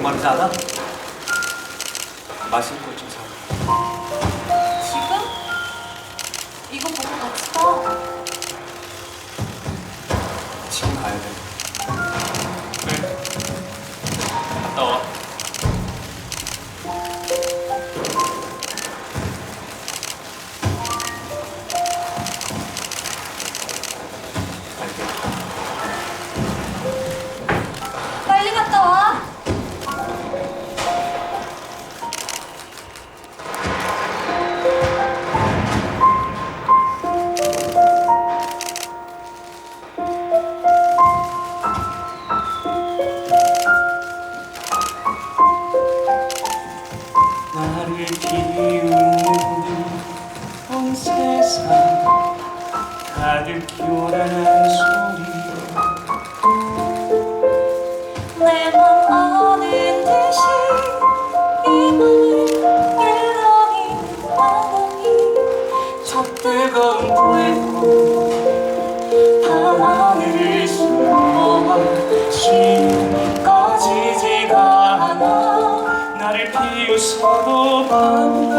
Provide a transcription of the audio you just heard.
목마르지 않아? 마실 것좀 사. 지금? 이거 보고 같이 가. 지금 가야 돼. 나를 비우는 온 세상 가득 요란한 소 spodobały.